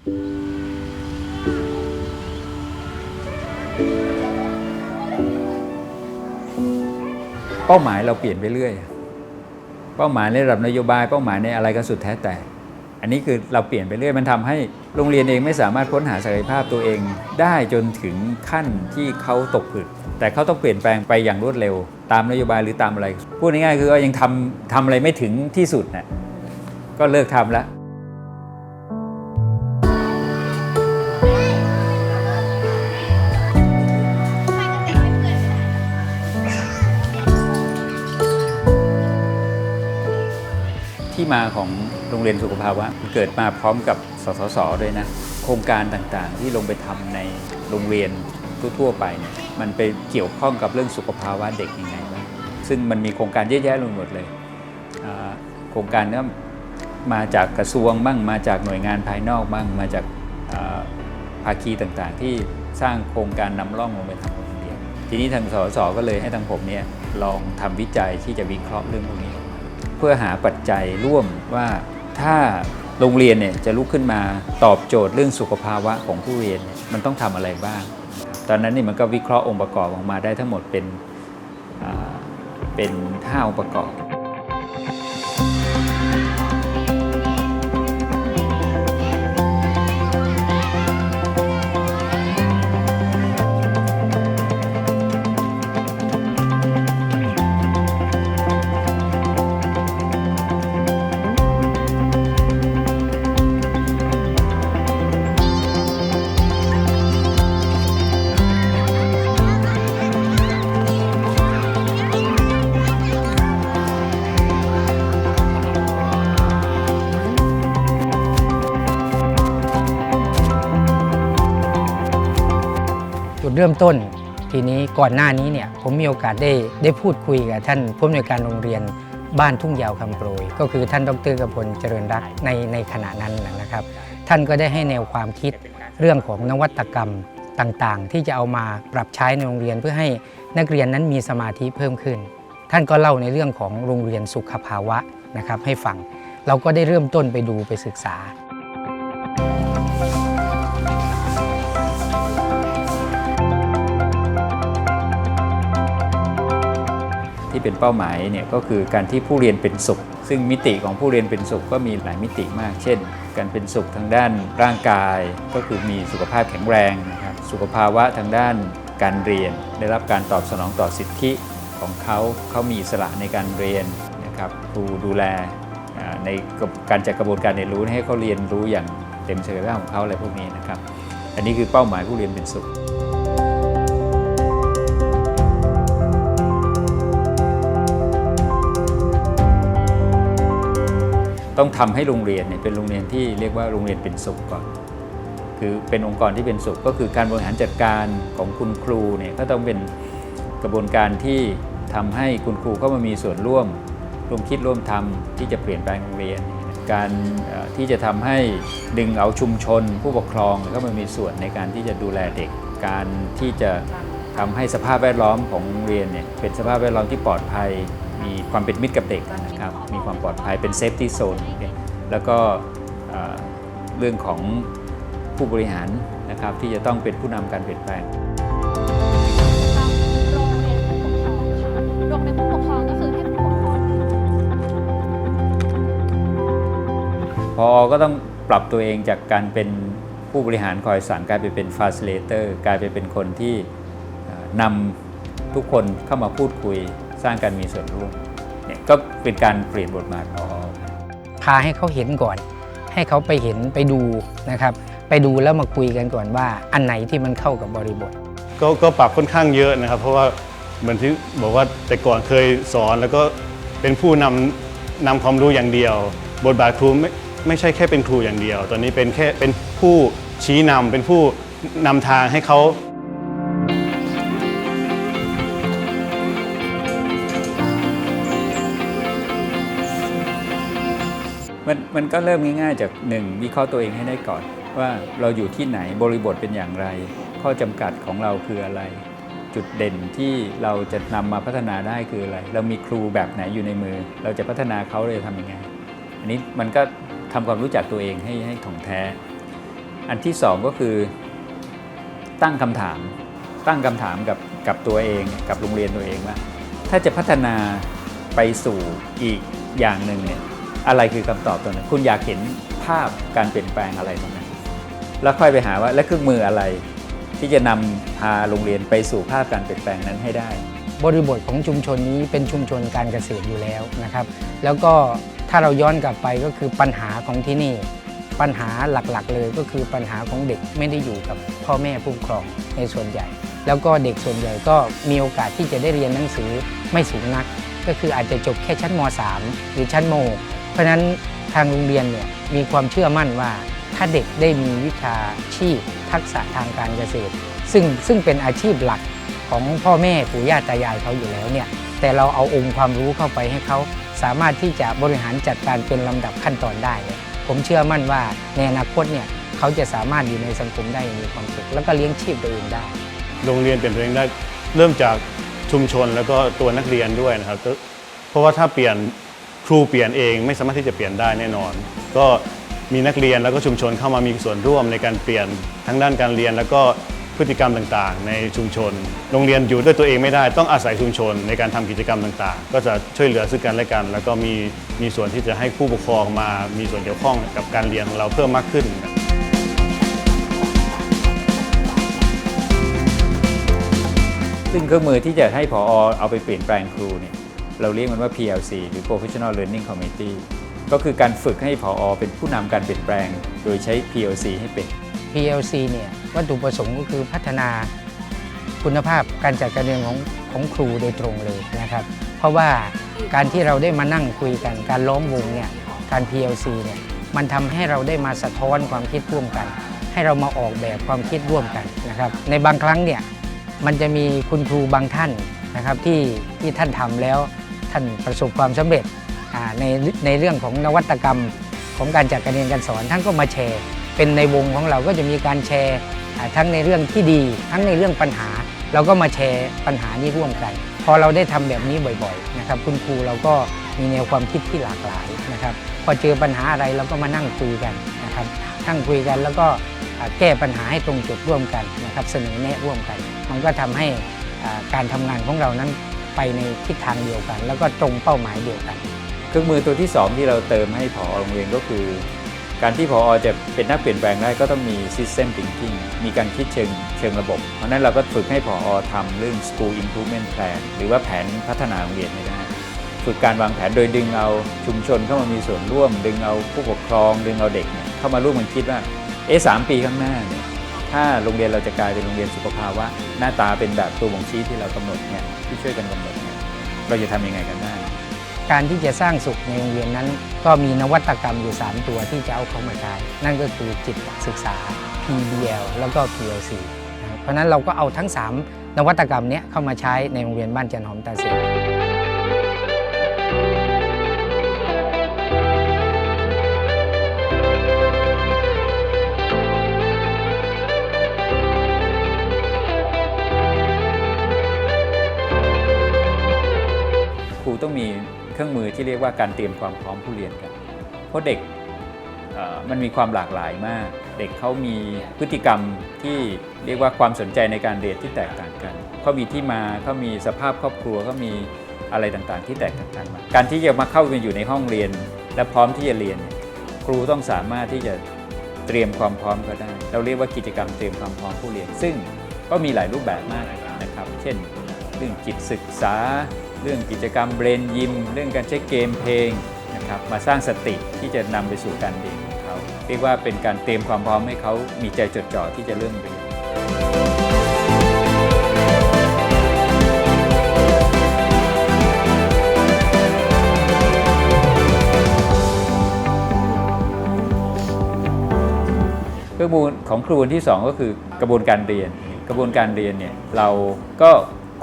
เป้าหมายเราเปลี่ยนไปเรื่อย เป้าหมายในระดับนโยบาย เป้าหมายในอะไรก็สุดแท้แต่ อันนี้คือเราเปลี่ยนไปเรื่อย มันทำให้โรงเรียนเองไม่สามารถค้นหาศักยภาพตัวเอง ได้จนถึงขั้นที่เขาตกผลึกแต่เขาต้องเปลี่ยนแปลงไปอย่างรวดเร็ว ตามนโยบายหรือตามอะไร พูดง่ายๆคือว่ายังทำทำอะไรไม่ถึงที่สุดนะก็เลิกทำแล้ว มาของโรงเรียนสุขภาวะเกิดมาพร้อมกับสสสด้วยนะ โครงการต่างๆ ที่ลงไปทำในโรงเรียนทั่วๆไปเนี่ยมันไปเกี่ยวข้องกับเรื่องสุขภาวะเด็กยังไงบ้างซึ่งมันมีโครงการเยอะแยะไปหมดเลย โครงการเนี้มาจากกระทรวงบ้างมาจากหน่วยงานภายนอกบ้างมาจากภาคีต่างๆ ที่สร้างโครงการนำร่องลงไปทำโรงเรียนทีนี้ทางสสก็เลยให้ทางผมเนี่ยลองทำวิจัยที่จะวิเคราะห์เรื่องพวกนี้ เพื่อหาปัจจัยร่วมว่าถ้าโรงเรียนเนี่ยจะลุกขึ้นมาตอบโจทย์เรื่องสุขภาวะของผู้เรียนเนี่ยมันต้องทำอะไรบ้าง ตอนนั้นนี่มันก็วิเคราะห์องค์ประกอบออกมาได้ทั้งหมดเป็นเป็นห้าองค์ประกอบ เริ่มต้น ทีนี้ก่อนหน้านี้เนี่ยผมมีโอกาสได้ได้พูดคุยกับท่านผู้อำนวยการโรงเรียนบ้านทุ่งยาวคำโปรย ก็คือท่านดรกพลเจริญรักในในขณะนั้นนะครับ ท่านก็ได้ให้แนวความคิดเรื่องของนวัตกรรมต่างๆ ที่จะเอามาปรับใช้ในโรงเรียนเพื่อให้นักเรียนนั้นมีสมาธิเพิ่มขึ้น ท่านก็เล่าในเรื่องของโรงเรียนสุขภาวะนะครับให้ฟัง เราก็ได้เริ่มต้นไปดูไปศึกษา ที่เป็นเป้าหมายเนี่ยก็คือการที่ผู้เรียนเป็นสุข ซึ่งมิติของผู้เรียนเป็นสุขก็มีหลายมิติมาก เช่น การเป็นสุขทางด้านร่างกาย ก็คือมีสุขภาพแข็งแรงนะครับสุขภาวะทางด้านการเรียน ได้รับการตอบสนองต่อสิทธิของเขาเขามีอิสระในการเรียนนะครับครูดูแลในการจัดกระบวนการเรียนรู้ให้เขาเรียนรู้อย่างเต็มศักยภาพของเขาอะไรพวกนี้นะครับ อันนี้คือเป้าหมายผู้เรียนเป็นสุข ต้องทำให้โรงเรียนเนี่ยเป็นโรงเรียนที่เรียกว่าโรงเรียนเป็นสุขก่อน คือเป็นองค์กรที่เป็นสุขก็คือการบริหารจัดการของคุณครูเนี่ยก็ต้องเป็นกระบวนการที่ทำให้คุณครูเข้ามามีส่วนร่วม ร่วมคิดร่วมทำที่จะเปลี่ยนแปลงโรงเรียน การที่จะทำให้ดึงเอาชุมชน ผู้ปกครองเข้ามามีส่วนในการที่จะดูแลเด็ก การที่จะทำให้สภาพแวดล้อมของโรงเรียนเนี่ยเป็นสภาพแวดล้อมที่ปลอดภัย มีความเป็นมิตรกับเด็กนะครับมีความปลอดภัยเป็นเซฟตี้โซนแล้วก็เรื่องของผู้บริหารนะครับที่จะต้องเป็นผู้นำการเปลี่ยนแปลงโรงเรียนผู้ปกครองค่ะโรงเรียนผู้ปกครองก็คือให้ผู้ปกครองพอก็ต้องปรับตัวเองจากการเป็นผู้บริหารคอยสั่งกลายไปเป็นฟาซิเลเตอร์กลายไปเป็นคนที่นำทุกคนเข้ามาพูดคุย สร้างการมีส่วนร่วมเนี่ยก็เป็นการเปลี่ยนบทบาทพอพาให้เขาเห็นก่อน ให้เขาไปเห็นไปดูนะครับ ไปดูแล้วมาคุยกันก่อนว่า อันไหนที่มันเข้ากับบริบท ก็ก็ปรับค่อนข้างเยอะนะครับ เพราะว่าเหมือนที่บอกว่าแต่ก่อนเคยสอนแล้วก็เป็นผู้นำนำความรู้อย่างเดียว บทบาทครูไม่ไม่ใช่แค่เป็นครูอย่างเดียว ตอนนี้เป็นแค่เป็นผู้ชี้นำเป็นผู้นำทางให้เขา มันมันก็เริ่มง่ายๆ จากหนึ่งวิเคราะห์ตัวเองให้ได้ก่อน ว่าเราอยู่ที่ไหนบริบทเป็นอย่างไร ข้อจำกัดของเราคืออะไร จุดเด่นที่เราจะนำมาพัฒนาได้คืออะไร เรามีครูแบบไหนอยู่ในมือ เราจะพัฒนาเขาเราจะทำยังไง อันนี้มันก็ทำความรู้จักตัวเองให้ให้ถ่องแท้ อันที่สองก็คือ ตั้งคำถาม ตั้งคำถามกับกับตัวเองกับโรงเรียนตัวเองว่าถ้าจะพัฒนาไปสู่อีกอย่างหนึ่งเนี่ย อะไรคือคำตอบตัวนั้น คุณอยากเห็นภาพการเปลี่ยนแปลงอะไรตรงนั้น แล้วค่อยไปหาว่าและเครื่องมืออะไร ที่จะนำพาโรงเรียนไปสู่ภาพการเปลี่ยนแปลงนั้นให้ได้ บริบทของชุมชนนี้เป็นชุมชนการเกษตรอยู่แล้วนะครับ แล้วก็ถ้าเราย้อนกลับไปก็คือปัญหาของที่นี่ ปัญหาหลักๆ เลยก็คือปัญหาของเด็กไม่ได้อยู่กับพ่อแม่ผู้ปกครองในส่วนใหญ่ แล้วก็เด็กส่วนใหญ่ก็มีโอกาสที่จะได้เรียนหนังสือไม่สูงนัก ก็คืออาจจะจบแค่ชั้นม .3 หรือชั้นม .6 ราะฉะนั้นทางโรงเรียนเนี่ยมีความเชื่อมั่นว่าถ้าเด็กได้มีวิชาชีพทักษะทางการเกษตร ซึ่งซึ่งเป็นอาชีพหลักของพ่อแม่ปู่ย่าตายายเขาอยู่แล้วเนี่ยแต่เราเอาองค์ความรู้เข้าไปให้เขาสามารถที่จะบริหารจัดการเป็นลำดับขั้นตอนได้เนี่ยผมเชื่อมั่นว่าในอนาคตเนี่ยเขาจะสามารถอยู่ในสังคมได้อย่างมีความสุขแล้วก็เลี้ยงชีพตัวเองได้ โรงเรียนเปลี่ยนตัวเองได้เริ่มจากชุมชนแล้วก็ตัวนักเรียนด้วยนะครับ เพราะว่าถ้าเปลี่ยน รูเปลี่ยนเองไม่สามารถที่จะเปลี่ยนได้แน่นอน ก็มีนักเรียนแล้วก็ชุมชนเข้ามามีส่วนร่วมในการเปลี่ยนทั้งด้านการเรียน แล้วก็พฤติกรรมต่างๆ ในชุมชน โรงเรียนอยู่ด้วยตัวเองไม่ได้ต้องอาศัยชุมชนในการทำกิจกรรมต่างๆ ก็จะช่วยเหลือซึ่งกันและกัน แล้วก็มีมีส่วนที่จะให้ผู้ปกครองมามีส่วนเกี่ยวข้องกับการเรียนของเราเพิ่มมากขึ้นซึ่งเครื่องมือที่จะให้ผอเอาไปเปลี่ยนแปลงครูเนี่ย เราเรียกมันว่า PLC หรือ Professional Learning Committee ก็คือการฝึกให้ผอเป็นผู้นำการเปลี่ยนแปลง โดยใช้ PLC ให้เป็น PLC เนี่ยวัตถุประสงค์ก็คือพัฒนาคุณภาพการจัดการเรียนของของครูโดยตรงเลยนะครับ เพราะว่าการที่เราได้มานั่งคุยกัน การล้อมวงเนี่ยการ PLC เนี่ยมันทำให้เราได้มาสะท้อนความคิดร่วมกัน ให้เรามาออกแบบความคิดร่วมกันนะครับ ในบางครั้งเนี่ยมันจะมีคุณครูบางท่านนะครับที่ที่ท่านทำแล้ว ท่านประสบความสำเร็จในในเรื่องของนวัตกรรมของการจัดการเรียนการสอนท่านก็มาแชร์ เป็นในวงของเราก็จะมีการแชร์ทั้งในเรื่องที่ดี ทั้งในเรื่องปัญหา เราก็มาแชร์ปัญหานี้ร่วมกัน พอเราได้ทำแบบนี้บ่อยๆนะครับคุณครูเราก็มีแนวความคิดที่หลากหลายนะครับ พอเจอปัญหาอะไรเราก็มานั่งคุยกันนะครับนั่งคุยกันแล้วก็แก้ปัญหาให้ตรงจุดร่วมกันนะครับเสนอแนะร่วมกัน มันก็ทำให้การทำงานของเรานั้น ไปในทิศทางเดียวกัน แล้วก็ตรงเป้าหมายเดียวกัน เครื่องมือตัวที่ 2 ที่เราเติมให้ผอโรงเรียนก็คือ การที่ผอจะเป็นนักเปลี่ยนแปลงได้ก็ต้องมี system thinking มีการคิดเชิงเชิงระบบ เพราะนั้นเราก็ฝึกให้ผอทำเรื่อง school improvement plan หรือว่าแผนพัฒนาโรงเรียนให้ได้ฝึกการวางแผนโดยดึงเอาชุมชนเข้ามามีส่วนร่วม ดึงเอาผู้ปกครอง ดึงเอาเด็กเนี่ยเข้ามาร่วมกันคิดว่าเอ๊ะสามปีข้างหน้าเนี่ย ถ้าโรงเรียนเราจะกลายเป็นโรงเรียนสุขภาวะ หน้าตาเป็นแบบตัวบ่งชี้ที่เรากำหนดเนี่ยที่ช่วยกันกำหนดเนี่ยเราจะทำยังไงกันได้การที่จะสร้างสุขในโรงเรียนนั้น ก็มีนวัตกรรมอยู่ 3 ตัวที่จะเอาเข้ามาใช้นั่นก็คือจิตศึกษา PBL แล้วก็ PLC เพราะนั้นเราก็เอาทั้ง 3 นวัตกรรมเนี้ยเข้ามาใช้ในโรงเรียนบ้านจันหอมตาเสน รูต้องมีเครื่องมือที่เรียกว่าการเตรียมความพร้อมผู้เรียนกัน เพราะเด็กมันมีความหลากหลายมาก เด็กเขามีพฤติกรรมที่เรียกว่าความสนใจในการเรียนที่แตกต่างกันเขามีที่มาเขามีสภาพครอบครัวเขามีอะไรต่างๆ ที่แตกต่างกันมาการที่จะมาเข้าไปอยู่ในห้องเรียน และพร้อมที่จะเรียน ครูต้องสามารถที่จะเตรียมความพร้อมก็ได้ เราเรียกว่ากิจกรรมเตรียมความพร้อมผู้เรียน ซึ่งก็มีหลายรูปแบบมากนะครับ เช่น เรื่องจิตศึกษา เรื่องกิจกรรมเบรนยิม เรื่องการใช้เกมเพลงนะครับมาสร้างสติที่จะนำไปสู่การเรียนของเขาเรียกว่าเป็นการเตรียมความพร้อมให้เขามีใจจดจ่อที่จะเริ่มเรียนเครื่องมือของครูที่ 2 ก็คือกระบวนการเรียน กระบวนการเรียนเนี่ยเราก็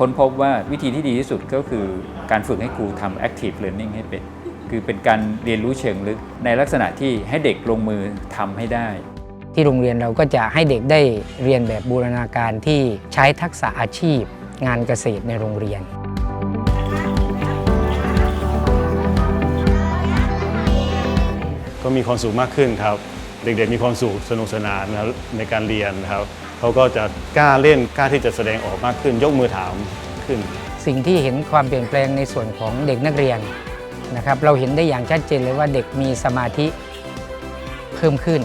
ค้นพบว่าวิธีที่ดีที่สุดก็คือการฝึกให้ครูทำ active learning ให้เป็น คือเป็นการเรียนรู้เชิงลึก ในลักษณะที่ให้เด็กลงมือทำให้ได้ ที่โรงเรียนเราก็จะให้เด็กได้เรียนแบบบูรณาการที่ใช้ทักษะอาชีพ งานเกษตรในโรงเรียนก็มีความสุขมากขึ้นครับ เด็กๆมีความสุขสนุกสนานนะครับในการเรียนนะครับ เขาก็จะกล้าเล่นกล้าที่จะแสดงออกมากขึ้น ยกมือถามขึ้น สิ่งที่เห็นความเปลี่ยนแปลงในส่วนของเด็กนักเรียนนะครับเราเห็นได้อย่างชัดเจนเลยว่าเด็กมีสมาธิเพิ่มขึ้น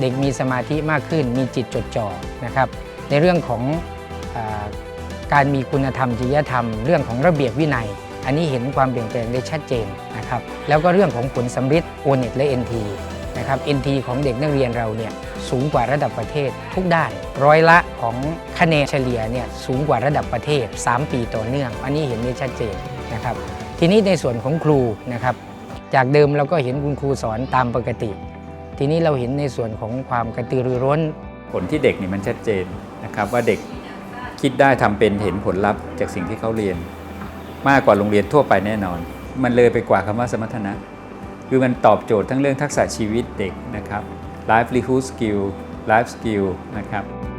เด็กมีสมาธิมากขึ้น มีจิตจดจ่อนะครับ ในเรื่องของอการมีคุณธรรมจริยธรรม เรื่องของระเบียบวินัย อันนี้เห็นความเปลี่ยนแปลงได้ชัดเจนนะครับแล้วก็เรื่องของผลสำฤทธิ์โอเน็ตและ NT นะครับ NT ของเด็กนักเรียนเราเนี่ย สูงกว่าระดับประเทศ ทุกด้าน ร้อยละของคะแนนเฉลี่ยเนี่ยสูงกว่าระดับประเทศ 3 ปีต่อเนื่อง อันนี้เห็นได้ชัดเจนนะครับทีนี้ในส่วนของครูนะครับ จากเดิมเราก็เห็นคุณครูสอนตามปกติ ทีนี้เราเห็นในส่วนของความกระตือรือร้น ผลที่เด็กนี่มันชัดเจนนะครับว่าเด็กคิดได้ทำเป็นเห็นผลลัพธ์จากสิ่งที่เขาเรียน มากกว่าโรงเรียนทั่วไปแน่นอน มันเลยไปกว่าคำว่าสมรรถนะ คือมันตอบโจทย์ทั้งเรื่องทักษะชีวิตเด็กนะครับ livelihood skill life skill นะครับ